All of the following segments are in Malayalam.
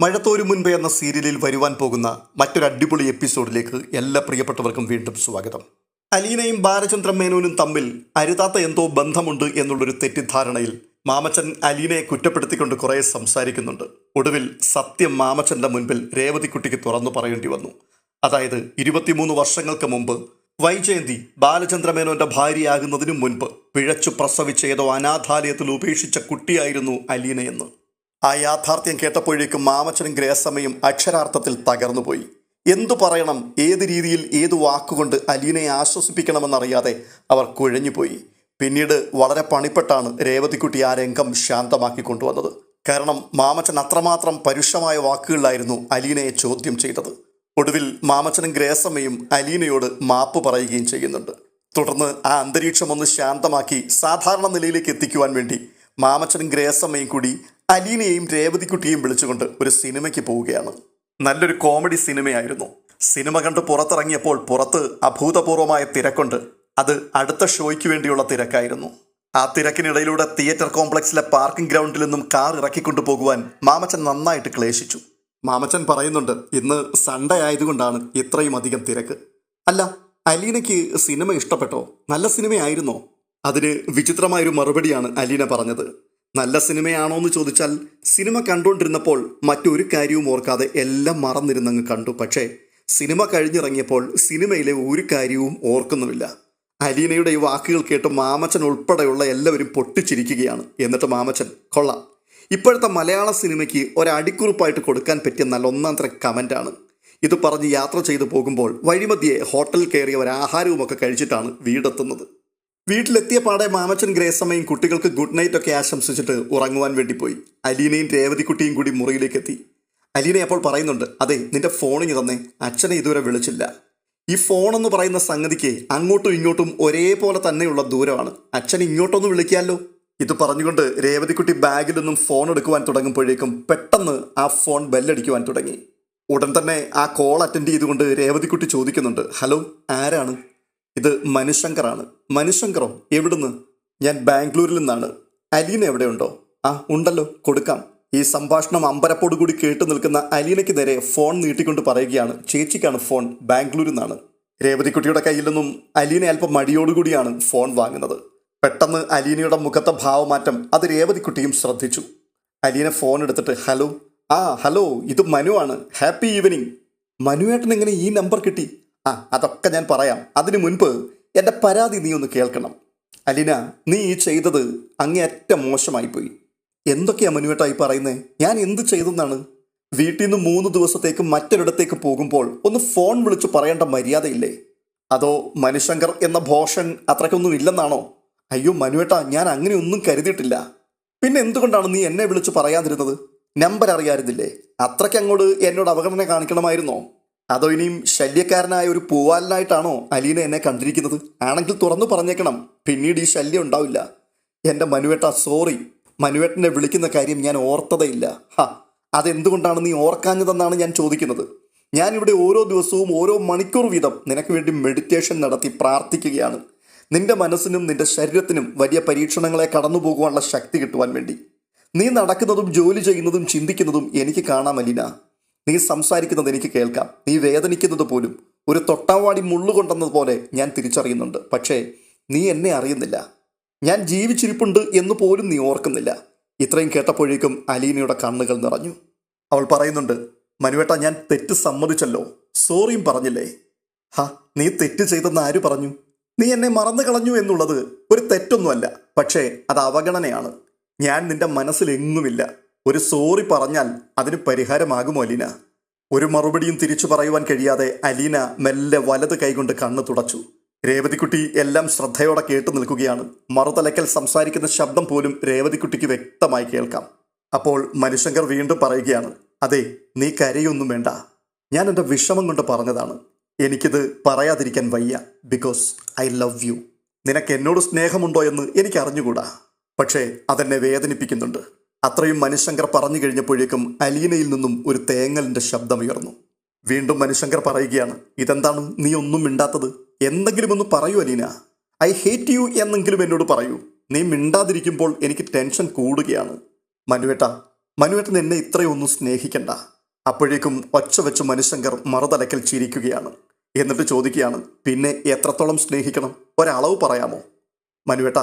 മഴത്തോരു മുൻപ് എന്ന സീരിയലിൽ വരുവാൻ പോകുന്ന മറ്റൊരു അടിപൊളി എപ്പിസോഡിലേക്ക് എല്ലാ പ്രിയപ്പെട്ടവർക്കും വീണ്ടും സ്വാഗതം. അലീനയും ബാലചന്ദ്രൻ മേനോനും തമ്മിൽ അരുതാത്ത എന്തോ ബന്ധമുണ്ട് എന്നുള്ളൊരു തെറ്റിദ്ധാരണയിൽ മാമച്ചൻ അലീനയെ കുറ്റപ്പെടുത്തിക്കൊണ്ട് കുറേ സംസാരിക്കുന്നുണ്ട്. ഒടുവിൽ സത്യം മാമച്ചന്റെ മുൻപിൽ രേവതിക്കുട്ടിക്ക് തുറന്നു പറയേണ്ടി വന്നു. അതായത് ഇരുപത്തിമൂന്ന് വർഷങ്ങൾക്ക് മുമ്പ് വൈജയന്തി ബാലചന്ദ്രമേനോന്റെ ഭാര്യയാകുന്നതിനു മുൻപ് പിഴച്ചു പ്രസവിച്ച ഏതോ അനാഥാലയത്തിൽ ഉപേക്ഷിച്ച കുട്ടിയായിരുന്നു അലീനയെന്ന്. ആ യാഥാർത്ഥ്യം കേട്ടപ്പോഴേക്കും മാമച്ചനും ഗ്രേസമ്മയും അക്ഷരാർത്ഥത്തിൽ തകർന്നുപോയി. എന്തു പറയണം ഏത് രീതിയിൽ ഏത് വാക്കുകൊണ്ട് അലീനയെ ആശ്വസിപ്പിക്കണമെന്നറിയാതെ അവർ കുഴഞ്ഞുപോയി. പിന്നീട് വളരെ പണിപ്പെട്ടാണ് രേവതിക്കുട്ടി ആ രംഗം ശാന്തമാക്കി കൊണ്ടുവന്നത്. കാരണം മാമച്ചൻ അത്രമാത്രം പരുഷമായ വാക്കുകളിലായിരുന്നു അലീനയെ ചോദ്യം ചെയ്തത്. ഒടുവിൽ മാമച്ചനും ഗ്രേസമ്മയും അലീനയോട് മാപ്പ് പറയുകയും ചെയ്യുന്നുണ്ട്. തുടർന്ന് ആ അന്തരീക്ഷം ഒന്ന് ശാന്തമാക്കി സാധാരണ നിലയിലേക്ക് എത്തിക്കുവാൻ വേണ്ടി മാമച്ചനും ഗ്രേസമ്മയും കൂടി അലീനയെയും രേവതിക്കുട്ടിയെയും വിളിച്ചുകൊണ്ട് ഒരു സിനിമയ്ക്ക് പോവുകയാണ്. നല്ലൊരു കോമഡി സിനിമയായിരുന്നു. സിനിമ കണ്ട് പുറത്തിറങ്ങിയപ്പോൾ പുറത്ത് അഭൂതപൂർവമായ തിരക്കുണ്ട്. അത് അടുത്ത ഷോയ്ക്ക് വേണ്ടിയുള്ള തിരക്കായിരുന്നു. ആ തിരക്കിനിടയിലൂടെ തിയേറ്റർ കോംപ്ലക്സിലെ പാർക്കിംഗ് ഗ്രൗണ്ടിൽ നിന്നും കാർ ഇറക്കിക്കൊണ്ടു പോകുവാൻ മാമച്ചൻ നന്നായിട്ട് ക്ലേശിച്ചു. മാമച്ചൻ പറയുന്നുണ്ട് ഇന്ന് സൺഡേ ആയതുകൊണ്ടാണ് ഇത്രയും അധികം തിരക്ക്. അല്ല അലീനയ്ക്ക് സിനിമ ഇഷ്ടപ്പെട്ടോ? നല്ല സിനിമയായിരുന്നോ? അതിന് വിചിത്രമായൊരു മറുപടിയാണ് അലീന പറഞ്ഞത്. നല്ല സിനിമയാണോ എന്ന് ചോദിച്ചാൽ സിനിമ കണ്ടുകൊണ്ടിരുന്നപ്പോൾ മറ്റൊരു കാര്യവും ഓർക്കാതെ എല്ലാം മറന്നിരുന്നങ്ങ് കണ്ടു. പക്ഷേ സിനിമ കഴിഞ്ഞിറങ്ങിയപ്പോൾ സിനിമയിലെ ഒരു കാര്യവും ഓർക്കുന്നുമില്ല. അലീനയുടെ ഈ വാക്കുകൾ കേട്ട് മാമച്ചൻ ഉൾപ്പെടെയുള്ള എല്ലാവരും പൊട്ടിച്ചിരിക്കുകയാണ്. എന്നിട്ട് മാമച്ചൻ കൊള്ളാം. ഇപ്പോഴത്തെ മലയാള സിനിമയ്ക്ക് ഒരടിക്കുറിപ്പായിട്ട് കൊടുക്കാൻ പറ്റിയ നല്ല ഒന്നാം തരം കമന്റാണ്. ഇത് പറഞ്ഞ് യാത്ര ചെയ്തു പോകുമ്പോൾ വഴിമധ്യേ ഹോട്ടലിൽ കയറിയ ഒരു ആഹാരവുമൊക്കെ കഴിച്ചിട്ടാണ് വീടെത്തുന്നത്. വീട്ടിലെത്തിയ പാടെ മാമച്ചൻ ഗ്രേസമ്മയും കുട്ടികൾക്ക് ഗുഡ് നൈറ്റ് ഒക്കെ ആശംസിച്ചിട്ട് ഉറങ്ങുവാൻ വേണ്ടി പോയി. അലീനയും രേവതിക്കുട്ടിയും കൂടി മുറിയിലേക്ക് എത്തി അലീന അപ്പോൾ പറയുന്നുണ്ട് അതെ നിന്റെ ഫോണിങ് തന്നെ. അച്ഛനെ ഇതുവരെ വിളിച്ചില്ല. ഈ ഫോണെന്ന് പറയുന്ന സംഗതിക്ക് അങ്ങോട്ടും ഇങ്ങോട്ടും ഒരേപോലെ തന്നെയുള്ള ദൂരമാണ്. അച്ഛൻ ഇങ്ങോട്ടൊന്നും വിളിക്കാമല്ലോ ഇത് പറഞ്ഞുകൊണ്ട് രേവതിക്കുട്ടി ബാഗിൽ നിന്നും ഫോൺ എടുക്കുവാൻ തുടങ്ങുമ്പോഴേക്കും പെട്ടെന്ന് ആ ഫോൺ ബെല്ലടിക്കുവാൻ തുടങ്ങി. ഉടൻ തന്നെ ആ കോൾ അറ്റൻഡ് ചെയ്തുകൊണ്ട് രേവതിക്കുട്ടി ചോദിക്കുന്നുണ്ട് ഹലോ ആരാണ്? ഇത് മനുശങ്കറാണ്. മനുശങ്കറോ? എവിടുന്ന്? ഞാൻ ബാംഗ്ലൂരിൽ നിന്നാണ്. അലീന എവിടെയുണ്ടോ? ആ ഉണ്ടല്ലോ. കൊടുക്കാം. ഈ സംഭാഷണം അമ്പരപ്പോട് കൂടി കേട്ടു നിൽക്കുന്ന അലീനയ്ക്ക് നേരെ ഫോൺ നീട്ടിക്കൊണ്ട് പറയുകയാണ്. ചേച്ചിക്കാണ് ഫോൺ. ബാംഗ്ലൂരിൽ നിന്നാണ്. രേവതിക്കുട്ടിയുടെ കയ്യിൽ നിന്നും അലീന അല്പം മടിയോടുകൂടിയാണ് ഫോൺ വാങ്ങുന്നത്. പെട്ടെന്ന് അലീനയുടെ മുഖത്തെ ഭാവമാറ്റം അത് രേവതിക്കുട്ടിയും ശ്രദ്ധിച്ചു. അലീന ഫോൺ എടുത്തിട്ട് ഹലോ. ആ ഹലോ. ഇത് മനു ആണ്. ഹാപ്പി ഈവനിങ് മനുവേട്ടൻ എങ്ങനെ ഈ നമ്പർ കിട്ടി? ആ അതൊക്കെ ഞാൻ പറയാം. അതിനു മുൻപ് എന്റെ പരാതി നീ ഒന്ന് കേൾക്കണം. അലിന നീ ഈ ചെയ്തത് അങ്ങേയറ്റം മോശമായിപ്പോയി എന്തൊക്കെയാണ് മനുവേട്ടായി പറയുന്നത് ഞാൻ എന്ത് ചെയ്തെന്നാണ്? വീട്ടിൽ നിന്ന് മൂന്ന് ദിവസത്തേക്ക് മറ്റൊരിടത്തേക്ക് പോകുമ്പോൾ ഒന്ന് ഫോൺ വിളിച്ച് പറയേണ്ട മര്യാദയില്ലേ? അതോ മനുശങ്കർ എന്ന ഭോഷൻ അത്രയ്ക്കൊന്നും ഇല്ലെന്നാണോ? അയ്യോ മനുവേട്ട ഞാൻ അങ്ങനെയൊന്നും കരുതിയിട്ടില്ല. പിന്നെ എന്തുകൊണ്ടാണ് നീ എന്നെ വിളിച്ച് പറയാതിരുന്നത്? നമ്പർ അറിയാതില്ലേ അത്രയ്ക്ക് അങ്ങോട്ട് എന്നോട് അവഗണന കാണിക്കണമായിരുന്നോ? അതോ ഇനിയും ശല്യക്കാരനായ ഒരു പൂവാലനായിട്ടാണോ അലീന എന്നെ കണ്ടിരിക്കുന്നത്? ആണെങ്കിൽ തുറന്നു പറഞ്ഞേക്കണം. പിന്നീട് ഈ ശല്യം ഉണ്ടാവില്ല. എന്റെ മനുവേട്ട സോറി. മനുവേട്ടനെ വിളിക്കുന്ന കാര്യം ഞാൻ ഓർത്തതയില്ല. ഹാ അതെന്തുകൊണ്ടാണ് നീ ഓർക്കാഞ്ഞതെന്നാണ് ഞാൻ ചോദിക്കുന്നത്? ഞാനിവിടെ ഓരോ ദിവസവും ഓരോ മണിക്കൂർ വീതം നിനക്ക് വേണ്ടി മെഡിറ്റേഷൻ നടത്തി പ്രാർത്ഥിക്കുകയാണ്. നിന്റെ മനസ്സിനും നിന്റെ ശരീരത്തിനും വലിയ പരീക്ഷണങ്ങളെ കടന്നു പോകുവാനുള്ള ശക്തി കിട്ടുവാൻ വേണ്ടി. നീ നടക്കുന്നതും ജോലി ചെയ്യുന്നതും ചിന്തിക്കുന്നതും എനിക്ക് കാണാം നീ സംസാരിക്കുന്നത് എനിക്ക് കേൾക്കാം. നീ വേദനിക്കുന്നത് പോലും ഒരു തൊട്ടാവാടി മുള്ളുകൊണ്ടെന്നത് പോലെ ഞാൻ തിരിച്ചറിയുന്നുണ്ട്. പക്ഷേ നീ എന്നെ അറിയുന്നില്ല. ഞാൻ ജീവിച്ചിരിപ്പുണ്ട് എന്ന് പോലും നീ ഓർക്കുന്നില്ല. ഇത്രയും കേട്ടപ്പോഴേക്കും അലീനയുടെ കണ്ണുകൾ നിറഞ്ഞു. അവൾ പറയുന്നുണ്ട് മനുവേട്ട ഞാൻ തെറ്റ് സമ്മതിച്ചല്ലോ. സോറിയും പറഞ്ഞില്ലേ? ഹാ നീ തെറ്റ് ചെയ്തെന്ന് ആര് പറഞ്ഞു? നീ എന്നെ മറന്നു കളഞ്ഞു എന്നുള്ളത് ഒരു തെറ്റൊന്നുമല്ല. പക്ഷേ അത് അവഗണനയാണ്. ഞാൻ നിന്റെ മനസ്സിലെങ്ങുമില്ല. ഒരു സോറി പറഞ്ഞാൽ അതിന് പരിഹാരമാകുമോ അലീന? ഒരു മറുപടിയും തിരിച്ചു പറയുവാൻ കഴിയാതെ അലീന മെല്ലെ വലത് കൈകൊണ്ട് കണ്ണ് തുടച്ചു. രേവതിക്കുട്ടി എല്ലാം ശ്രദ്ധയോടെ കേട്ടു നിൽക്കുകയാണ്. മറുതലക്കൽ സംസാരിക്കുന്ന ശബ്ദം പോലും രേവതിക്കുട്ടിക്ക് വ്യക്തമായി കേൾക്കാം. അപ്പോൾ മനുശങ്കർ വീണ്ടും പറയുകയാണ് അതെ നീ കരയൊന്നും വേണ്ട. ഞാൻ എന്റെ വിഷമം കൊണ്ട് പറഞ്ഞതാണ്. എനിക്കിത് പറയാതിരിക്കാൻ വയ്യ. Because I love you. നിനക്ക് എന്നോട് സ്നേഹമുണ്ടോ എന്ന് എനിക്ക് അറിഞ്ഞുകൂടാ പക്ഷേ അതെന്നെ വേദനിപ്പിക്കുന്നുണ്ട്. അത്രയും മനുശങ്കർ പറഞ്ഞു കഴിഞ്ഞപ്പോഴേക്കും അലീനയിൽ നിന്നും ഒരു തേങ്ങലിന്റെ ശബ്ദമുയർന്നു വീണ്ടും മനുശങ്കർ പറയുകയാണ് ഇതെന്താണ്? നീ ഒന്നും മിണ്ടാത്തത്? എന്തെങ്കിലും ഒന്ന് പറയൂ അലീന. ഐ ഹേറ്റ് യു എന്നെങ്കിലും എന്നോട് പറയൂ. നീ മിണ്ടാതിരിക്കുമ്പോൾ എനിക്ക് ടെൻഷൻ കൂടുകയാണ്. മനുവേട്ട മനുവേട്ടൻ എന്നെ ഇത്രയൊന്നും സ്നേഹിക്കണ്ട. അപ്പോഴേക്കും ഒച്ച വെച്ച് മനുശങ്കർ മറുതലക്കൽ ചിരിക്കുകയാണ്. എന്നിട്ട് ചോദിക്കുകയാണ് പിന്നെ എത്രത്തോളം സ്നേഹിക്കണം? ഒരളവ് പറയാമോ? മനുവേട്ട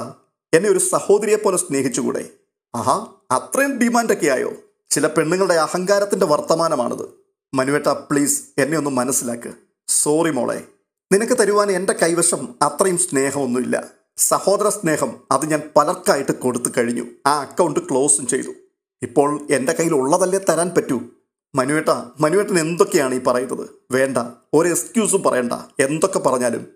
എന്നെ ഒരു സഹോദരിയെ പോലെ സ്നേഹിച്ചുകൂടെ? ആഹാ അത്രയും ഡിമാൻഡൊക്കെ ആയോ? ചില പെണ്ണുങ്ങളുടെ അഹങ്കാരത്തിന്റെ വർത്തമാനമാണിത്. മനുവേട്ട പ്ലീസ് എന്നെ ഒന്ന് മനസ്സിലാക്ക്. സോറി മോളെ. നിനക്ക് തരുവാൻ എന്റെ കൈവശം അത്രയും സ്നേഹമൊന്നുമില്ല. സഹോദര സ്നേഹം അത് ഞാൻ പലർക്കായിട്ട് കൊടുത്തു കഴിഞ്ഞു. ആ അക്കൗണ്ട് ക്ലോസും ചെയ്തു. ഇപ്പോൾ എന്റെ കയ്യിൽ ഉള്ളതല്ലേ തരാൻ പറ്റൂ? മനുവേട്ട മനുവേട്ടൻ എന്തൊക്കെയാണ് ഈ പറയുന്നത്? വേണ്ട ഒരു എക്സ്ക്യൂസും പറയണ്ട. എന്തൊക്കെ പറഞ്ഞാലും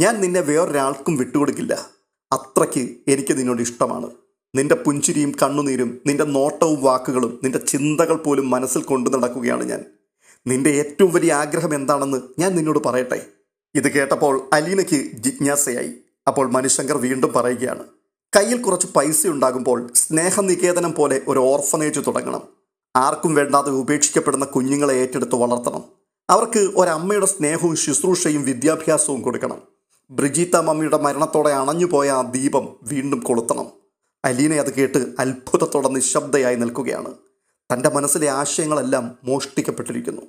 ഞാൻ നിന്നെ വേറൊരാൾക്കും വിട്ടുകൊടുക്കില്ല. അത്രയ്ക്ക് എനിക്ക് നിന്നോട് ഇഷ്ടമാണ്. നിന്റെ പുഞ്ചിരിയും കണ്ണുനീരും നിന്റെ നോട്ടവും വാക്കുകളും നിന്റെ ചിന്തകൾ പോലും മനസ്സിൽ കൊണ്ടു നടക്കുകയാണ് ഞാൻ. നിന്റെ ഏറ്റവും വലിയ ആഗ്രഹം എന്താണെന്ന് ഞാൻ നിന്നോട് പറയട്ടെ. ഇത് കേട്ടപ്പോൾ അലീനയ്ക്ക് ജിജ്ഞാസയായി. അപ്പോൾ മനുശങ്കർ വീണ്ടും പറയുകയാണ് കയ്യിൽ കുറച്ച് പൈസ ഉണ്ടാകുമ്പോൾ സ്നേഹനികേതനം പോലെ ഒരു ഓർഫനേജ് തുടങ്ങണം. ആർക്കും വേണ്ടാതെ ഉപേക്ഷിക്കപ്പെടുന്ന കുഞ്ഞുങ്ങളെ ഏറ്റെടുത്ത് വളർത്തണം. അവർക്ക് ഒരമ്മയുടെ സ്നേഹവും ശുശ്രൂഷയും വിദ്യാഭ്യാസവും കൊടുക്കണം. ബ്രിജീത്ത മമ്മിയുടെ മരണത്തോടെ അണഞ്ഞുപോയ ആ ദീപം വീണ്ടും കൊളുത്തണം. അലീന അത് കേട്ട് അത്ഭുതത്തോടെ നിശബ്ദയായി നിൽക്കുകയാണ്. തന്റെ മനസ്സിലെ ആശയങ്ങളെല്ലാം മോഷ്ടിക്കപ്പെട്ടിരിക്കുന്നു.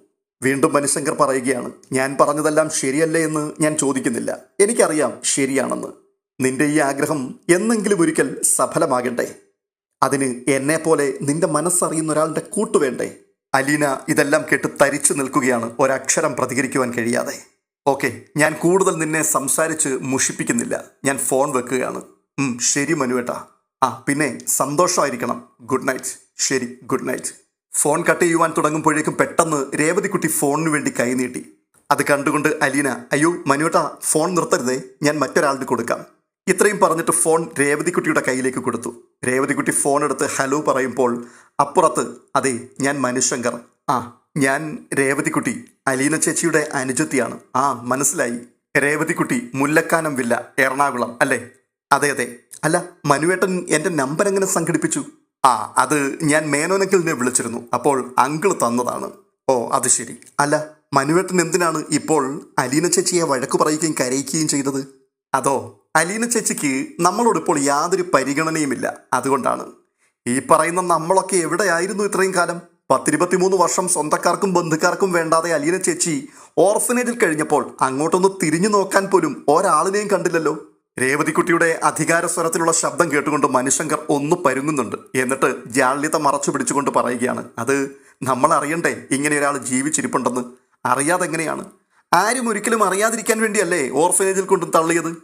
വീണ്ടും മനുശങ്കർ പറയുകയാണ് ഞാൻ പറഞ്ഞതെല്ലാം ശരിയല്ലേ എന്ന് ഞാൻ ചോദിക്കുന്നില്ല. എനിക്കറിയാം ശരിയാണെന്ന്. നിന്റെ ഈ ആഗ്രഹം എന്നെങ്കിലും ഒരിക്കൽ സഫലമാകണ്ടേ. അതിന് എന്നെ പോലെ നിന്റെ മനസ്സറിയുന്ന ഒരാളുടെ കൂട്ടുവേണ്ടേ അലീന ഇതെല്ലാം കേട്ട് തരിച്ചു നിൽക്കുകയാണ് ഒരക്ഷരം പ്രതികരിക്കുവാൻ കഴിയാതെ. ഓക്കെ ഞാൻ കൂടുതൽ നിന്നെ സംസാരിച്ച് മുഷിപ്പിക്കുന്നില്ല. ഞാൻ ഫോൺ വെക്കുകയാണ്. ശരി മനുവേട്ടാ. ആ പിന്നെ സന്തോഷമായിരിക്കണം. ഗുഡ് നൈറ്റ് ശരി ഗുഡ് നൈറ്റ് ഫോൺ കട്ട് ചെയ്യുവാൻ തുടങ്ങുമ്പോഴേക്കും പെട്ടെന്ന് രേവതിക്കുട്ടി ഫോണിന് വേണ്ടി കൈനീട്ടി അത് കണ്ടുകൊണ്ട് അലീന അയ്യോ മനുവേട്ട ഫോൺ നിർത്തരുതേ. ഞാൻ മറ്റൊരാളുടെ കൊടുക്കാം. ഇത്രയും പറഞ്ഞിട്ട് ഫോൺ രേവതിക്കുട്ടിയുടെ കയ്യിലേക്ക് കൊടുത്തു. രേവതിക്കുട്ടി ഫോൺ എടുത്ത് ഹലോ പറയുമ്പോൾ അപ്പുറത്ത് അതെ ഞാൻ മനുശങ്കർ. ആ ഞാൻ രേവതിക്കുട്ടി. അലീന ചേച്ചിയുടെ അനുജത്തിയാണ്. ആ മനസ്സിലായി. രേവതിക്കുട്ടി മുല്ലക്കാനം വില്ല എറണാകുളം അല്ലേ? അതെ അതെ. അല്ല മനുവേട്ടൻ എന്റെ നമ്പർ എങ്ങനെ സംഘടിപ്പിച്ചു? ആ അത് ഞാൻ മേനോനക്കിളിനെ വിളിച്ചിരുന്നു. അപ്പോൾ അങ്കിൾ തന്നതാണ്. ഓ അത് ശരി. അല്ല മനുവേട്ടൻ എന്തിനാണ് ഇപ്പോൾ അലീന ചേച്ചിയെ വഴക്ക് പറയുകയും കരയിക്കുകയും ചെയ്തത്? അതോ അലീന ചേച്ചിക്ക് നമ്മളോട് ഇപ്പോൾ യാതൊരു പരിഗണനയുമില്ല. അതുകൊണ്ടാണ്. ഈ പറയുന്ന നമ്മളൊക്കെ എവിടെയായിരുന്നു ഇത്രയും കാലം? പത്തിരുപത്തിമൂന്ന് വർഷം സ്വന്തക്കാർക്കും ബന്ധുക്കാർക്കും വേണ്ടാതെ അലീന ചേച്ചി ഓർഫനേജിൽ കഴിഞ്ഞപ്പോൾ അങ്ങോട്ടൊന്ന് തിരിഞ്ഞു നോക്കാൻ പോലും ഒരാളിനെയും കണ്ടില്ലല്ലോ. രേവതിക്കുട്ടിയുടെ അധികാര സ്വരത്തിലുള്ള ശബ്ദം കേട്ടുകൊണ്ട് മനുശങ്കർ ഒന്ന് പരുങ്ങുന്നുണ്ട്. എന്നിട്ട് ജാള്യത മറച്ചു പിടിച്ചുകൊണ്ട് പറയുകയാണ് അത് നമ്മൾ അറിയണ്ടേ ഇങ്ങനെ ഒരാൾ ജീവിച്ചിരിപ്പുണ്ടെന്ന്. അറിയാതെ എങ്ങനെയാണ്? ആരും ഒരിക്കലും അറിയാതിരിക്കാൻ വേണ്ടിയല്ലേ ഓർഫനേജിൽ കൊണ്ടും തള്ളിയത്?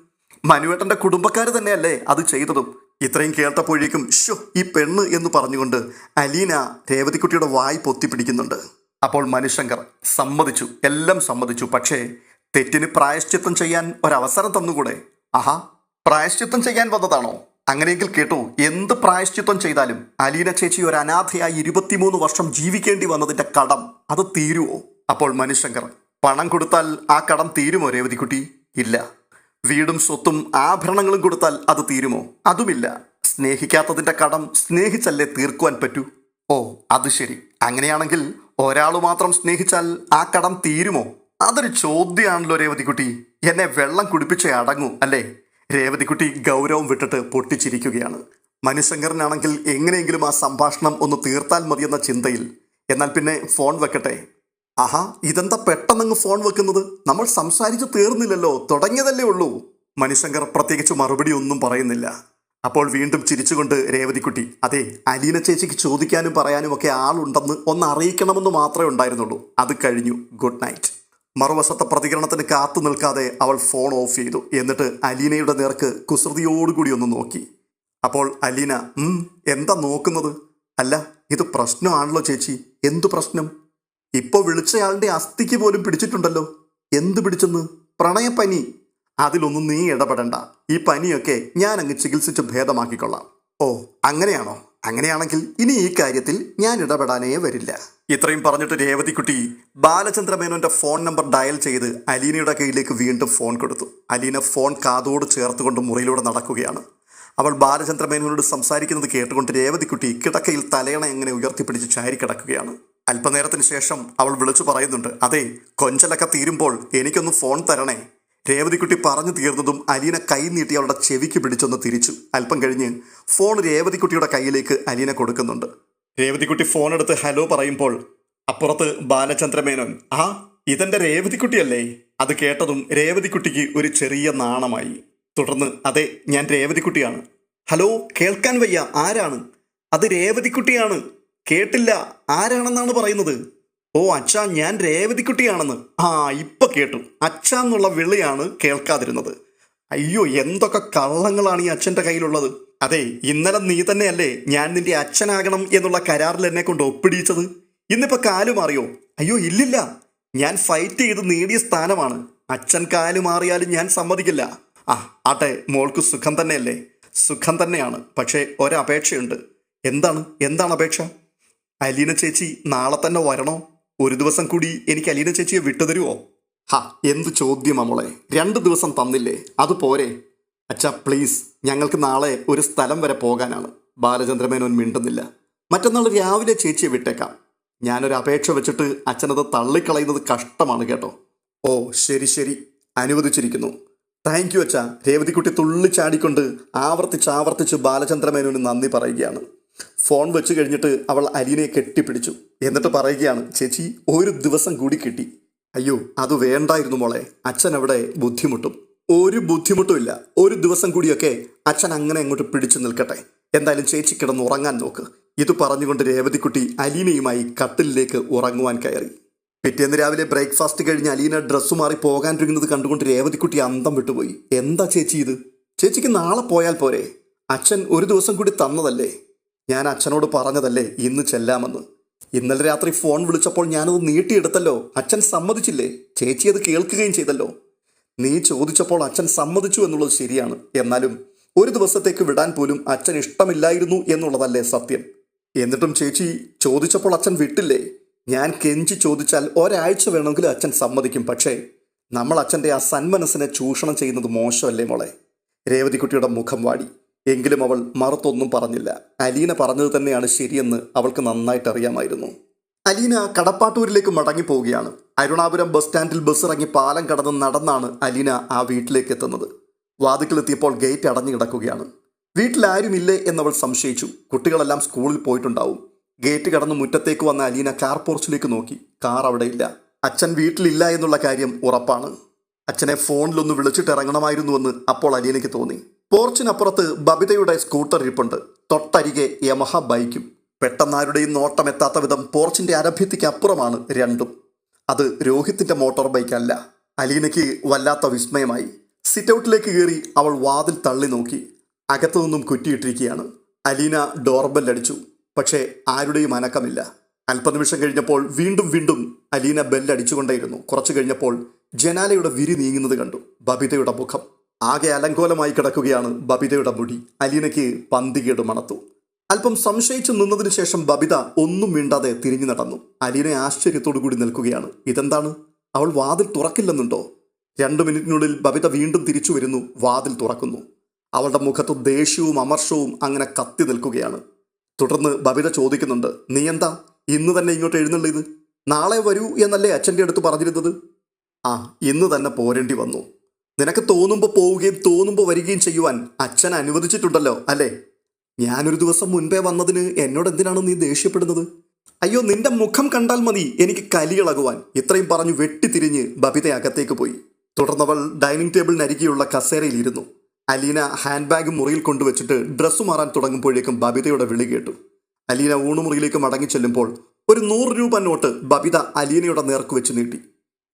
മനുവേട്ടന്റെ കുടുംബക്കാർ തന്നെയല്ലേ അത് ചെയ്തതും? ഇത്രയും കേട്ടപ്പോഴേക്കും ഷോ ഈ പെണ്ണ് എന്ന് പറഞ്ഞുകൊണ്ട് അലീന രേവതിക്കുട്ടിയുടെ വായി പൊത്തിപ്പിടിക്കുന്നുണ്ട്. അപ്പോൾ മനുശങ്കർ സമ്മതിച്ചു എല്ലാം സമ്മതിച്ചു. പക്ഷേ തെറ്റിന് പ്രായശ്ചിത്തം ചെയ്യാൻ ഒരവസരം തന്നുകൂടെ? ആഹാ പ്രായശ്ചിത്തം ചെയ്യാൻ വന്നതാണോ? അങ്ങനെയെങ്കിൽ കേട്ടു എന്ത് പ്രായശ്ചിത്തം ചെയ്താലും അലീന ചേച്ചി ഒരു അനാഥയായി ഇരുപത്തിമൂന്ന് വർഷം ജീവിക്കേണ്ടി വന്നതിന്റെ കടം അത് തീരുവോ? അപ്പോൾ മനുശങ്കർ പണം കൊടുത്താൽ ആ കടം തീരുമോ രേവതിക്കുട്ടി? ഇല്ല. വീടും സ്വത്തും ആഭരണങ്ങളും കൊടുത്താൽ അത് തീരുമോ? അതുമില്ല. സ്നേഹിക്കാത്തതിന്റെ കടം സ്നേഹിച്ചല്ലേ തീർക്കുവാൻ പറ്റൂ? ഓ അത് ശരി. അങ്ങനെയാണെങ്കിൽ ഒരാൾ മാത്രം സ്നേഹിച്ചാൽ ആ കടം തീരുമോ? അതൊരു ചോദ്യമാണല്ലോ രേവതിക്കുട്ടി. എന്നെ വെള്ളം കുടിപ്പിച്ചേ അടങ്ങൂ അല്ലേ? രേവതിക്കുട്ടി ഗൗരവം വിട്ടിട്ട് പൊട്ടിച്ചിരിക്കുകയാണ്. മനുശങ്കരനാണെങ്കിൽ എങ്ങനെയെങ്കിലും ആ സംഭാഷണം ഒന്ന് തീർത്താൽ മതിയെന്ന ചിന്തയിൽ. എന്നാൽ പിന്നെ ഫോൺ വെക്കട്ടെ. ആഹാ ഇതെന്താ പെട്ടെന്നങ്ങ് ഫോൺ വെക്കുന്നത്? നമ്മൾ സംസാരിച്ചു തീർന്നില്ലല്ലോ തുടങ്ങിയതല്ലേ ഉള്ളൂ. മനുശങ്കർ പ്രത്യേകിച്ച് മറുപടി ഒന്നും പറയുന്നില്ല. അപ്പോൾ വീണ്ടും ചിരിച്ചുകൊണ്ട് രേവതിക്കുട്ടി അതെ അലീന ചേച്ചിക്ക് ചോദിക്കാനും പറയാനും ഒക്കെ ആളുണ്ടെന്ന് ഒന്ന് അറിയിക്കണമെന്ന് മാത്രമേ ഉണ്ടായിരുന്നുള്ളൂ. അത് കഴിഞ്ഞു. Good night. മറുവശത്തെ പ്രതികരണത്തിന് കാത്തു നിൽക്കാതെ അവൾ ഫോൺ ഓഫ് ചെയ്തു. എന്നിട്ട് അലീനയുടെ നേർക്ക് കുസൃതിയോടുകൂടി ഒന്ന് നോക്കി. അപ്പോൾ അലീന എന്താ നോക്കുന്നത്? അല്ല ഇത് പ്രശ്നമാണല്ലോ ചേച്ചി. എന്തു പ്രശ്നം? ഇപ്പൊ വിളിച്ചയാളുടെ അസ്ഥിക്ക് പോലും പിടിച്ചിട്ടുണ്ടല്ലോ. എന്ത് പിടിച്ചെന്ന്? പ്രണയപ്പനി അതിലൊന്നും നീ ഇടപെടണ്ട. ഈ പനിയൊക്കെ ഞാൻ അങ്ങ് ചികിത്സിച്ച് ഭേദമാക്കിക്കൊള്ളാം. ഓ അങ്ങനെയാണോ? അങ്ങനെയാണെങ്കിൽ ഇനി ഈ കാര്യത്തിൽ ഞാൻ ഇടപെടാനേ വരില്ല. ഇത്രയും പറഞ്ഞിട്ട് രേവതിക്കുട്ടി ബാലചന്ദ്ര മേനോന്റെ ഫോൺ നമ്പർ ഡയൽ ചെയ്ത് അലീനയുടെ കയ്യിലേക്ക് വീണ്ടും ഫോൺ കൊടുത്തു. അലീന ഫോൺ കാതോട് ചേർത്തുകൊണ്ട് മുറിയിലൂടെ നടക്കുകയാണ്. അവൾ ബാലചന്ദ്ര മേനോനോട് സംസാരിക്കുന്നത് കേട്ടുകൊണ്ട് രേവതിക്കുട്ടി കിടക്കയിൽ തലയണ എങ്ങനെ ഉയർത്തിപ്പിടിച്ച് ചാരി കിടക്കുകയാണ്. അല്പനേരത്തിന് ശേഷം അവൾ വിളിച്ചു പറയുന്നുണ്ട് അതെ കൊഞ്ചലൊക്കെ തീരുമ്പോൾ എനിക്കൊന്ന് ഫോൺ തരണേ. രേവതിക്കുട്ടി പറഞ്ഞു തീർന്നതും അലീന കൈ നീട്ടി അവളുടെ ചെവിക്ക് പിടിച്ചൊന്ന് തിരിച്ചു. അല്പം കഴിഞ്ഞ് ഫോൺ രേവതിക്കുട്ടിയുടെ കയ്യിലേക്ക് അലീന കൊടുക്കുന്നുണ്ട്. രേവതിക്കുട്ടി ഫോൺ എടുത്ത് ഹലോ പറയുമ്പോൾ അപ്പുറത്ത് ബാലചന്ദ്രമേനോൻ ആ ഇതെന്റെ രേവതിക്കുട്ടിയല്ലേ? അത് കേട്ടതും രേവതിക്കുട്ടിക്ക് ഒരു ചെറിയ നാണമായി. തുടർന്ന് അതെ ഞാൻ രേവതിക്കുട്ടിയാണ്. ഹലോ കേൾക്കാൻ വയ്യ ആരാണ്? അത് രേവതിക്കുട്ടിയാണ്. കേട്ടില്ല ആരാണെന്നാണ് പറയുന്നത്? ഓ അച്ഛ ഞാൻ രേവതിക്കുട്ടിയാണെന്ന്. ആ ഇപ്പൊ കേട്ടു. അച്ഛ എന്നുള്ള വിളിയാണ് കേൾക്കാതിരുന്നത്. അയ്യോ എന്തൊക്കെ കള്ളങ്ങളാണ് ഈ അച്ഛന്റെ കയ്യിലുള്ളത്. അതെ ഇന്നലെ നീ തന്നെയല്ലേ ഞാൻ നിന്റെ അച്ഛനാകണം എന്നുള്ള കരാറിൽ എന്നെ കൊണ്ട് ഒപ്പിടിയിച്ചത്? ഇന്നിപ്പോ കാലു മാറിയോ? അയ്യോ ഇല്ലില്ല. ഞാൻ ഫൈറ്റ് ചെയ്ത് നേടിയ സ്ഥാനമാണ്. അച്ഛൻ കാലു മാറിയാലും ഞാൻ സമ്മതിക്കില്ല. ആ ആട്ടെ മോൾക്ക് സുഖം തന്നെയല്ലേ? സുഖം തന്നെയാണ് പക്ഷേ ഒരപേക്ഷയുണ്ട്. എന്താണ്? എന്താണ് അപേക്ഷ? അലീന ചേച്ചി നാളെ തന്നെ വരണോ? ഒരു ദിവസം കൂടി എനിക്ക് അലീന ചേച്ചിയെ വിട്ടുതരുമോ ഹാ എന്ത് ചോദ്യം മോളെ. രണ്ട് ദിവസം തന്നില്ലേ. അത് പോരെ. അച്ഛാ പ്ലീസ്. ഞങ്ങൾക്ക് നാളെ ഒരു സ്ഥലം വരെ പോകാനാണ്. ബാലചന്ദ്രമേനോൻ മിണ്ടുന്നില്ല. മറ്റന്നാൾ രാവിലെ ചേച്ചിയെ വിട്ടേക്കാം. ഞാനൊരു അപേക്ഷ വെച്ചിട്ട് അച്ഛനത് തള്ളിക്കളയുന്നത് കഷ്ടമാണ് കേട്ടോ. ഓ ശരി ശരി. അനുവദിച്ചിരിക്കുന്നു. താങ്ക് യു അച്ഛാ. രേവതിക്കുട്ടി തുള്ളിച്ചാടിക്കൊണ്ട് ആവർത്തിച്ച് ആവർത്തിച്ച് ബാലചന്ദ്രമേനോന് നന്ദി പറയുകയാണ്. ഫോൺ വെച്ച് കഴിഞ്ഞിട്ട് അവൾ അലീനയെ കെട്ടിപ്പിടിച്ചു. എന്നിട്ട് പറയുകയാണ് ചേച്ചി ഒരു ദിവസം കൂടി കിട്ടി. അയ്യോ അത് വേണ്ടായിരുന്നു മോളെ. അച്ഛൻ അവിടെ ബുദ്ധിമുട്ടും. ഒരു ബുദ്ധിമുട്ടും ഇല്ല. ഒരു ദിവസം കൂടിയൊക്കെ അച്ഛൻ അങ്ങനെ അങ്ങോട്ട് പിടിച്ചു നിൽക്കട്ടെ. എന്തായാലും ചേച്ചി കിടന്ന് ഉറങ്ങാൻ നോക്ക്. ഇത് പറഞ്ഞുകൊണ്ട് രേവതിക്കുട്ടി അലീനയുമായി കട്ടിലിലേക്ക് ഉറങ്ങുവാൻ കയറി. പിറ്റേന്ന് രാവിലെ ബ്രേക്ക്ഫാസ്റ്റ് കഴിഞ്ഞ് അലീന ഡ്രസ്സ് മാറി പോകാൻ പോകാനിരിക്കുന്നത് കണ്ടുകൊണ്ട് രേവതിക്കുട്ടി അന്തം വിട്ടുപോയി. എന്താ ചേച്ചി ഇത്? ചേച്ചിക്ക് നാളെ പോയാൽ പോരെ. അച്ഛൻ ഒരു ദിവസം കൂടി തന്നതല്ലേ. ഞാൻ അച്ഛനോട് പറഞ്ഞതല്ലേ ഇന്ന് ചെല്ലാമെന്ന്. ഇന്നലെ രാത്രി ഫോൺ വിളിച്ചപ്പോൾ ഞാനത് നീട്ടിയെടുത്തല്ലോ. അച്ഛൻ സമ്മതിച്ചില്ലേ? ചേച്ചി അത് കേൾക്കുകയും ചെയ്തല്ലോ. നീ ചോദിച്ചപ്പോൾ അച്ഛൻ സമ്മതിച്ചു എന്നുള്ളത് ശരിയാണ്. എന്നാലും ഒരു ദിവസത്തേക്ക് വിടാൻ പോലും അച്ഛൻ ഇഷ്ടമില്ലായിരുന്നു എന്നുള്ളതല്ലേ സത്യം. എന്നിട്ടും ചേച്ചി ചോദിച്ചപ്പോൾ അച്ഛൻ വിട്ടില്ലേ? ഞാൻ കെഞ്ചി ചോദിച്ചാൽ ഒരാഴ്ച വേണമെങ്കിലും അച്ഛൻ സമ്മതിക്കും. പക്ഷേ നമ്മൾ അച്ഛന്റെ ആ സന്മനസ്സിനെ ചൂഷണം ചെയ്യുന്നത് മോശമല്ലേ മോളെ? രേവതിക്കുട്ടിയുടെ മുഖം വാടി. എങ്കിലും അവൾ മറുത്തൊന്നും പറഞ്ഞില്ല. അലീന പറഞ്ഞത് തന്നെയാണ് ശരിയെന്ന് അവൾക്ക് നന്നായിട്ട് അറിയാമായിരുന്നു അലീന കടപ്പാട്ടൂരിലേക്ക് മടങ്ങി പോവുകയാണ് അരുണാപുരം ബസ് സ്റ്റാൻഡിൽ ബസ് ഇറങ്ങി പാലം കടന്ന് നടന്നാണ് അലീന ആ വീട്ടിലേക്ക് എത്തുന്നത്. വാതിക്കലെത്തിയപ്പോൾ ഗേറ്റ് അടഞ്ഞു കിടക്കുകയാണ്. വീട്ടിൽ ആരുമില്ലേ എന്നവൾ സംശയിച്ചു. കുട്ടികളെല്ലാം സ്കൂളിൽ പോയിട്ടുണ്ടാവും. ഗേറ്റ് കടന്ന് മുറ്റത്തേക്ക് വന്ന അലീന കാർ പോർച്ചിലേക്ക് നോക്കി. കാർ അവിടെ ഇല്ല അച്ഛൻ വീട്ടിലില്ല എന്നുള്ള കാര്യം ഉറപ്പാണ്. അച്ഛനെ ഫോണിലൊന്ന് വിളിച്ചിട്ട് ഇറങ്ങണമായിരുന്നുവെന്ന് അപ്പോൾ അലീനയ്ക്ക് തോന്നി. പോർച്ചിനപ്പുറത്ത് ബബിതയുടെ സ്കൂട്ടർ ഇരിപ്പുണ്ട്. തൊട്ടരികെ യമഹ ബൈക്കും. പെട്ടെന്നാരുടെയും നോട്ടമെത്താത്ത വിധം പോർച്ചിന്റെ അരഭ്യത്തിക്ക് അപ്പുറമാണ് രണ്ടും. അത് രോഹിത്തിന്റെ മോട്ടോർ ബൈക്കല്ല. അലീനയ്ക്ക് വല്ലാത്ത വിസ്മയമായി. സിറ്റൗട്ടിലേക്ക് കയറി അവൾ വാതിൽ തള്ളി നോക്കി. അകത്തു നിന്നും കുറ്റിയിട്ടിരിക്കുകയാണ്. അലീന ഡോർബെൽ അടിച്ചു. പക്ഷേ ആരുടെയും അനക്കമില്ല. അല്പനിമിഷം കഴിഞ്ഞപ്പോൾ വീണ്ടും വീണ്ടും അലീന ബെല്ലടിച്ചുകൊണ്ടേയിരുന്നു കുറച്ചു കഴിഞ്ഞപ്പോൾ ജനാലയുടെ വിരി നീങ്ങുന്നത് കണ്ടു. ബബിതയുടെ മുഖം. ആകെ അലങ്കോലമായി കിടക്കുകയാണ് ബബിതയുടെ മുടി. അലീനയ്ക്ക് പന്തികേട് മണത്തു. അല്പം സംശയിച്ചു നിന്നതിന് ശേഷം ബബിത ഒന്നും മിണ്ടാതെ തിരിഞ്ഞു നടന്നു. അലീന ആശ്ചര്യത്തോടു കൂടി നിൽക്കുകയാണ്. ഇതെന്താണ്? അവൾ വാതിൽ തുറക്കില്ലെന്നുണ്ടോ? രണ്ടു മിനിറ്റിനുള്ളിൽ ബബിത വീണ്ടും തിരിച്ചു വരുന്നു വാതിൽ തുറക്കുന്നു. അവളുടെ മുഖത്ത് ദേഷ്യവും അമർഷവും അങ്ങനെ കത്തി നിൽക്കുകയാണ്. തുടർന്ന് ബബിത ചോദിക്കുന്നുണ്ട് നീ എന്താ? ഇന്ന് തന്നെ ഇങ്ങോട്ട് എഴുന്നള്ളിയത് നാളെ വരൂ എന്നല്ലേ അച്ഛന്റെ അടുത്ത് പറഞ്ഞിരുന്നത്? ആ ഇന്ന് തന്നെ പോരേണ്ടി വന്നു. നിനക്ക് തോന്നുമ്പോൾ പോവുകയും തോന്നുമ്പോൾ വരികയും ചെയ്യുവാൻ അച്ഛൻ അനുവദിച്ചിട്ടുണ്ടല്ലോ അല്ലേ? ഞാനൊരു ദിവസം മുൻപേ വന്നതിന് എന്നോട് എന്തിനാണ് നീ ദേഷ്യപ്പെടുന്നത്? അയ്യോ നിന്റെ മുഖം കണ്ടാൽ മതി എനിക്ക് കലികളകുവാൻ. ഇത്രയും പറഞ്ഞു വെട്ടിത്തിരിഞ്ഞ് ബബിത അകത്തേക്ക് പോയി. തുടർന്നവൾ ഡൈനിങ് ടേബിളിനരികെയുള്ള കസേരയിലിരുന്നു. അലീന ഹാൻഡ് ബാഗ് മുറിയിൽ കൊണ്ടുവച്ചിട്ട് ഡ്രസ്സ് മാറാൻ തുടങ്ങുമ്പോഴേക്കും ബബിതയുടെ വിളി കേട്ടു. അലീന ഊണുമുറിയിലേക്ക് മടങ്ങി ചെല്ലുമ്പോൾ ഒരു നൂറ് രൂപ നോട്ട് ബബിത അലീനയുടെ നേർക്ക് വെച്ച് നീട്ടി.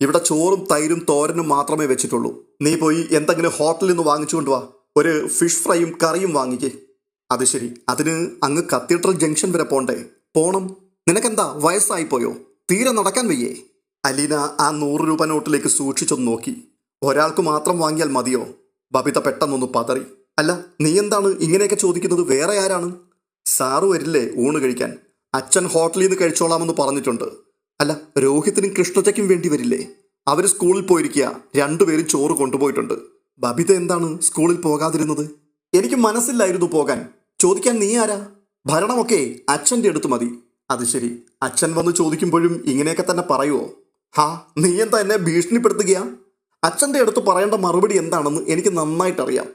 ഇവിടെ ചോറും തൈരും തോരനും മാത്രമേ വെച്ചിട്ടുള്ളൂ. നീ പോയി എന്തെങ്കിലും ഹോട്ടലിൽ നിന്ന് വാങ്ങിച്ചുകൊണ്ട് വാ. ഒരു ഫിഷ് ഫ്രൈയും കറിയും വാങ്ങിക്കേ. അത് ശരി. അതിന് അങ്ങ് കത്തീഡ്രൽ ജംഗ്ഷൻ വരെ പോണ്ടേ. പോണം. നിനക്കെന്താ? വയസ്സായിപ്പോയോ? തീരെ നടക്കാൻ വയ്യേ. അലീന ആ നൂറ് രൂപ നോട്ടിലേക്ക് സൂക്ഷിച്ചൊന്ന് നോക്കി. ഒരാൾക്ക് മാത്രം വാങ്ങിയാൽ മതിയോ? ബബിത പെട്ടെന്നൊന്ന് പതറി. അല്ല നീ എന്താണ് ഇങ്ങനെയൊക്കെ ചോദിക്കുന്നത്? വേറെ ആരാണ്? സാറ് വരില്ലേ ഊണ് കഴിക്കാൻ. അച്ഛൻ ഹോട്ടലിൽ നിന്ന് കഴിച്ചോളാമെന്ന് പറഞ്ഞിട്ടുണ്ട്. അല്ല രോഹിത്തിനും കൃഷ്ണജയ്ക്കും വേണ്ടി വരില്ലേ? അവർ സ്കൂളിൽ പോയിരിക്കുക രണ്ടുപേരും ചോറ് കൊണ്ടുപോയിട്ടുണ്ട്. ബബിത എന്താണ് സ്കൂളിൽ പോകാതിരുന്നത്? എനിക്ക് മനസ്സില്ലായിരുന്നു പോകാൻ. ചോദിക്കാൻ നീ ആരാ? ഭരണമൊക്കെ അച്ഛന്റെ അടുത്ത് മതി. അത് ശരി. അച്ഛൻ വന്ന് ചോദിക്കുമ്പോഴും ഇങ്ങനെയൊക്കെ തന്നെ പറയുമോ ഹാ നീ എന്താ എന്നെ ഭീഷണിപ്പെടുത്തുകയാ? അച്ഛന്റെ അടുത്ത് പറയേണ്ട മറുപടി എന്താണെന്ന് എനിക്ക് നന്നായിട്ടറിയാം.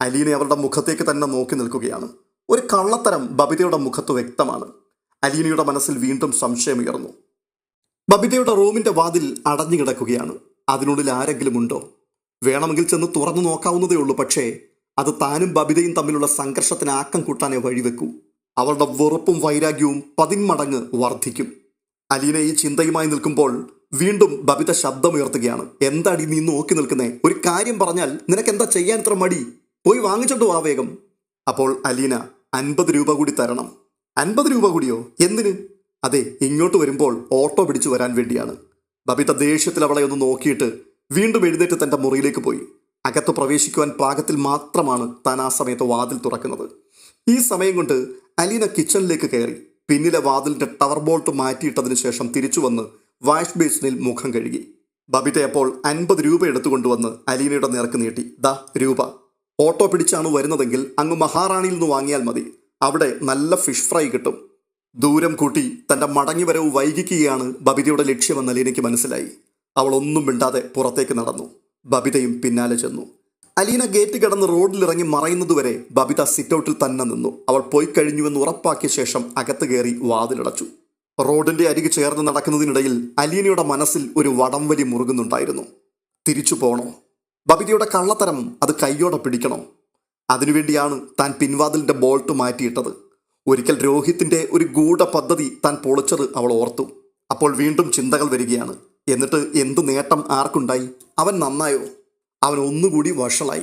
അലീനെ അവരുടെ മുഖത്തേക്ക് തന്നെ നോക്കി നിൽക്കുകയാണ്. ഒരു കള്ളത്തരം ബബിതയുടെ മുഖത്ത് വ്യക്തമാണ്. അലീനയുടെ മനസ്സിൽ വീണ്ടും സംശയമുയർന്നു ബബിതയുടെ റൂമിന്റെ വാതിൽ അടഞ്ഞു കിടക്കുകയാണ് അതിനുള്ളിൽ ആരെങ്കിലും ഉണ്ടോ? വേണമെങ്കിൽ ചെന്ന് തുറന്നു നോക്കാവുന്നതേ ഉള്ളൂ പക്ഷേ അത് താനും ബബിതയും തമ്മിലുള്ള സംഘർഷത്തിന് ആക്കം കൂട്ടാനേ വഴിവെക്കൂ. അവളുടെ വെറുപ്പും വൈരാഗ്യവും പതിന്മടങ്ങ് വർദ്ധിക്കും അലീന ഈ ചിന്തയുമായി നിൽക്കുമ്പോൾ വീണ്ടും ബബിത ശബ്ദമുയർത്തുകയാണ്. എന്താടി നീ നോക്കി നിൽക്കുന്നേ? ഒരു കാര്യം പറഞ്ഞാൽ നിനക്ക് എന്താ ചെയ്യാൻ ഇത്ര മടി? പോയി വാങ്ങിച്ചോണ്ടു വാ വേഗം. അപ്പോൾ അലീന അൻപത് രൂപ കൂടി തരണം. അൻപത് രൂപ കൂടിയോ? എന്തിന്? അതെ ഇങ്ങോട്ട് വരുമ്പോൾ ഓട്ടോ പിടിച്ചു വരാൻ വേണ്ടിയാണ്. ബബിത ദേഷ്യത്തിൽ അവളെ ഒന്ന് നോക്കിയിട്ട് വീണ്ടും എഴുന്നേറ്റ് തന്റെ മുറിയിലേക്ക് പോയി. അകത്ത് പ്രവേശിക്കുവാൻ പാകത്തിൽ മാത്രമാണ് താൻ ആ സമയത്ത് വാതിൽ തുറക്കുന്നത്. ഈ സമയം കൊണ്ട് അലീന കിച്ചണിലേക്ക് കയറി. പിന്നിലെ വാതിലിന്റെ ടവർ ബോൾട്ട് മാറ്റിയിട്ടതിന് ശേഷം തിരിച്ചു വന്ന് വാഷ് ബേസിനിൽ മുഖം കഴുകി. ബബിത അപ്പോൾ അൻപത് രൂപ എടുത്തുകൊണ്ടുവന്ന് അലീനയുടെ നേർക്ക് നീട്ടി. ദാ രൂപ. ഓട്ടോ പിടിച്ചാണ് വരുന്നതെങ്കിൽ അങ്ങ് മഹാറാണിയിൽ നിന്ന് വാങ്ങിയാൽ മതി. അവിടെ നല്ല ഫിഷ് ഫ്രൈ കിട്ടും. ദൂരം കൂട്ടി തന്റെ മടങ്ങി വരവ് വൈകിക്കുകയാണ് ബബിതയുടെ ലക്ഷ്യമെന്ന് അലീനയ്ക്ക് മനസ്സിലായി. അവൾ ഒന്നും മിണ്ടാതെ പുറത്തേക്ക് നടന്നു. ബബിതയും പിന്നാലെ ചെന്നു. അലീന ഗേറ്റ് കടന്ന് റോഡിലിറങ്ങി മറയുന്നതുവരെ ബബിത സിറ്റൗട്ടിൽ തന്നെ നിന്നു. അവൾ പോയി കഴിഞ്ഞുവെന്ന് ഉറപ്പാക്കിയ ശേഷം അകത്ത് കയറി വാതിലടച്ചു. റോഡിന്റെ അരികെ ചേർന്ന് നടക്കുന്നതിനിടയിൽ അലീനയുടെ മനസ്സിൽ ഒരു വടംവലി മുറുകുന്നുണ്ടായിരുന്നു. തിരിച്ചു പോണോ? ബബിതയുടെ കള്ളത്തരം അത് കൈയോടെ പിടിക്കണോ. അതിനുവേണ്ടിയാണ് താൻ പിൻവാതിലിന്റെ ബോൾട്ട് മാറ്റിയിട്ടത്. ഒരിക്കൽ രോഹിത്തിന്റെ ഒരു ഗൂഢ പദ്ധതി താൻ പൊളിച്ചത് അവൾ ഓർത്തു. അപ്പോൾ വീണ്ടും ചിന്തകൾ വരികയാണ്. എന്നിട്ട് എന്ത് നേട്ടം ആർക്കുണ്ടായി? അവൻ നന്നായോ? അവൻ ഒന്നുകൂടി വഷളായി.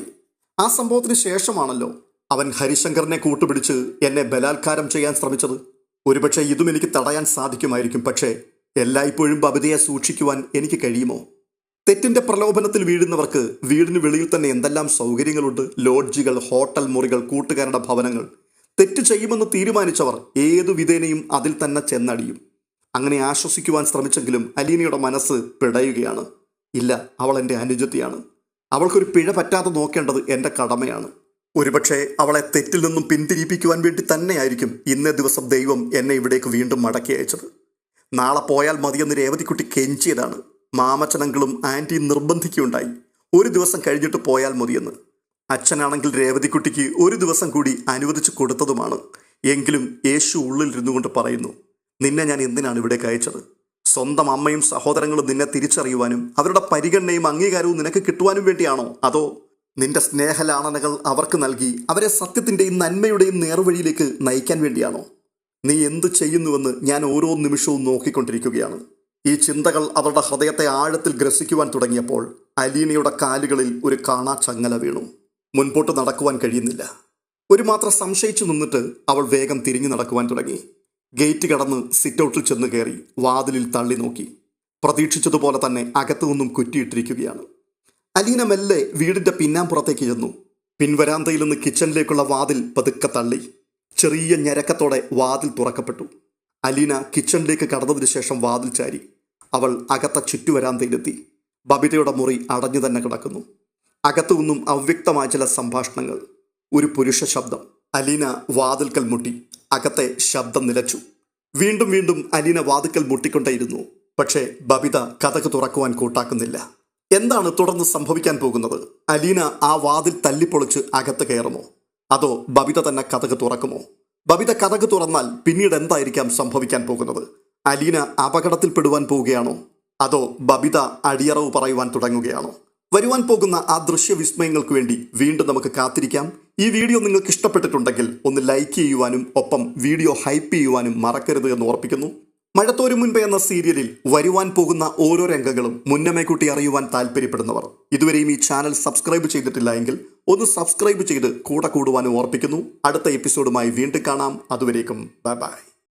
ആ സംഭവത്തിന് ശേഷമാണല്ലോ അവൻ ഹരിശങ്കറിനെ കൂട്ടുപിടിച്ച് എന്നെ ബലാത്കാരം ചെയ്യാൻ ശ്രമിച്ചത്. ഒരുപക്ഷെ ഇതും എനിക്ക് തടയാൻ സാധിക്കുമായിരിക്കും. പക്ഷേ എല്ലായ്പ്പോഴും ബബിതയെ സൂക്ഷിക്കുവാൻ എനിക്ക് കഴിയുമോ? തെറ്റിന്റെ പ്രലോഭനത്തിൽ വീഴുന്നവർക്ക് വീടിന് വെളിയിൽ തന്നെ എന്തെല്ലാം സൗകര്യങ്ങളുണ്ട്? ലോഡ്ജുകൾ ഹോട്ടൽ മുറികൾ കൂട്ടുകാരുടെ ഭവനങ്ങൾ. തെറ്റ് ചെയ്യുമെന്ന് തീരുമാനിച്ചവർ ഏതു വിധേനയും അതിൽ തന്നെ ചെന്നടിയും. അങ്ങനെ ആശ്വസിക്കുവാൻ ശ്രമിച്ചെങ്കിലും അലീനയുടെ മനസ്സ് പിടയുകയാണ്. ഇല്ല അവൾ എന്റെ അനുജത്തിയാണ്. അവൾക്കൊരു പിഴ പറ്റാതെ നോക്കേണ്ടത് എന്റെ കടമയാണ്. ഒരുപക്ഷെ അവളെ തെറ്റിൽ നിന്നും പിന്തിരിപ്പിക്കുവാൻ വേണ്ടി തന്നെയായിരിക്കും ഇന്നേ ദിവസം ദൈവം എന്നെ ഇവിടേക്ക് വീണ്ടും മടക്കി അയച്ചത്. നാളെ പോയാൽ മതിയെന്ന് രേവതിക്കുട്ടി കെഞ്ചിയതാണ്. മാമച്ചനങ്ങളും ആന്റിയും നിർബന്ധിക്കുകയുണ്ടായി. ഒരു ദിവസം കഴിഞ്ഞിട്ട് പോയാൽ മതിയെന്ന്. അച്ഛനാണെങ്കിൽ രേവതിക്കുട്ടിക്ക് ഒരു ദിവസം കൂടി അനുവദിച്ചു കൊടുത്തതുമാണ്. എങ്കിലും യേശു ഉള്ളിൽ ഇരുന്നുകൊണ്ട് പറയുന്നു നിന്നെ ഞാൻ എന്തിനാണ് ഇവിടെ അയച്ചത്? സ്വന്തം അമ്മയും സഹോദരങ്ങളും നിന്നെ തിരിച്ചറിയുവാനും അവരുടെ പരിഗണനയും അംഗീകാരവും നിനക്ക് കിട്ടുവാനും വേണ്ടിയാണോ? അതോ നിന്റെ സ്നേഹലാളനകൾ അവർക്ക് നൽകി അവരെ സത്യത്തിന്റെയും നന്മയുടെയും നേർവഴിയിലേക്ക് നയിക്കാൻ വേണ്ടിയാണോ? നീ എന്ത് ചെയ്യുന്നുവെന്ന് ഞാൻ ഓരോ നിമിഷവും നോക്കിക്കൊണ്ടിരിക്കുകയാണ്. ഈ ചിന്തകൾ അവരുടെ ഹൃദയത്തെ ആഴത്തിൽ ഗ്രസിക്കുവാൻ തുടങ്ങിയപ്പോൾ അലീനയുടെ കാലുകളിൽ ഒരു കാണാ ചങ്ങല വീണു. മുൻപോട്ട് നടക്കുവാൻ കഴിയുന്നില്ല. ഒരു മാത്രം സംശയിച്ചു നിന്നിട്ട് അവൾ വേഗം തിരിഞ്ഞു നടക്കുവാൻ തുടങ്ങി. ഗേറ്റ് കടന്ന് സിറ്റൗട്ടിൽ ചെന്ന് കയറി വാതിലിൽ തള്ളി നോക്കി. പ്രതീക്ഷിച്ചതുപോലെ തന്നെ അകത്തു നിന്നും കുറ്റിയിട്ടിരിക്കുകയാണ്. അലീന മെല്ലെ വീടിന്റെ പിന്നാമ്പുറത്തേക്ക് ചെന്നു. പിൻവരാന്തയിൽ നിന്ന് കിച്ചണിലേക്കുള്ള വാതിൽ പതുക്കെ തള്ളി. ചെറിയ ഞരക്കത്തോടെ വാതിൽ തുറക്കപ്പെട്ടു. അലീന കിച്ചണിലേക്ക് കടന്നതിന് ശേഷം വാതിൽ ചാരി. അവൾ അകത്ത ചുറ്റുവരാന്തയിലെത്തി. ബബിതയുടെ മുറി അടഞ്ഞു തന്നെ കിടക്കുന്നു. അകത്തു നിന്നും അവ്യക്തമായ ചില സംഭാഷണങ്ങൾ. ഒരു പുരുഷ ശബ്ദം. അലീന വാതിൽക്കൽ മുട്ടി. അകത്തെ ശബ്ദം നിലച്ചു. വീണ്ടും വീണ്ടും അലീന വാതിൽക്കൽ മുട്ടിക്കൊണ്ടേയിരുന്നു. പക്ഷേ ബബിത കഥക്ക് തുറക്കുവാൻ കൂട്ടാക്കുന്നില്ല. എന്താണ് തുടർന്ന് സംഭവിക്കാൻ പോകുന്നത്? അലീന ആ വാതിൽ തല്ലിപ്പൊളിച്ച് അകത്ത് കയറുമോ? അതോ ബബിത തന്നെ കഥക്ക് തുറക്കുമോ? ബബിത കഥക്ക് തുറന്നാൽ പിന്നീട് എന്തായിരിക്കാം സംഭവിക്കാൻ പോകുന്നത്? അലീന അപകടത്തിൽപ്പെടുവാൻ പോവുകയാണോ? അതോ ബബിത അടിയറവ് പറയുവാൻ തുടങ്ങുകയാണോ? വരുവാൻ പോകുന്ന ആ ദൃശ്യവിസ്മയങ്ങൾക്ക് വേണ്ടി വീണ്ടും നമുക്ക് കാത്തിരിക്കാം. ഈ വീഡിയോ നിങ്ങൾക്ക് ഇഷ്ടപ്പെട്ടിട്ടുണ്ടെങ്കിൽ ഒന്ന് ലൈക്ക് ചെയ്യുവാനും ഒപ്പം വീഡിയോ ഹൈപ്പ് ചെയ്യുവാനും മറക്കരുത് എന്ന് ഓർപ്പിക്കുന്നു മഴത്തോരു മുൻപേ എന്ന സീരിയലിൽ വരുവാൻ പോകുന്ന ഓരോ രംഗങ്ങളും മുന്നമേ കൂട്ടി അറിയുവാൻ താല്പര്യപ്പെടുന്നവർ. ഇതുവരെയും ഈ ചാനൽ സബ്സ്ക്രൈബ് ചെയ്തിട്ടില്ല എങ്കിൽ ഒന്ന് സബ്സ്ക്രൈബ് ചെയ്ത് കൂടെ കൂടുവാനും ഓർപ്പിക്കുന്നു അടുത്ത എപ്പിസോഡുമായി വീണ്ടും കാണാം. അതുവരേക്കും ബൈ ബൈ.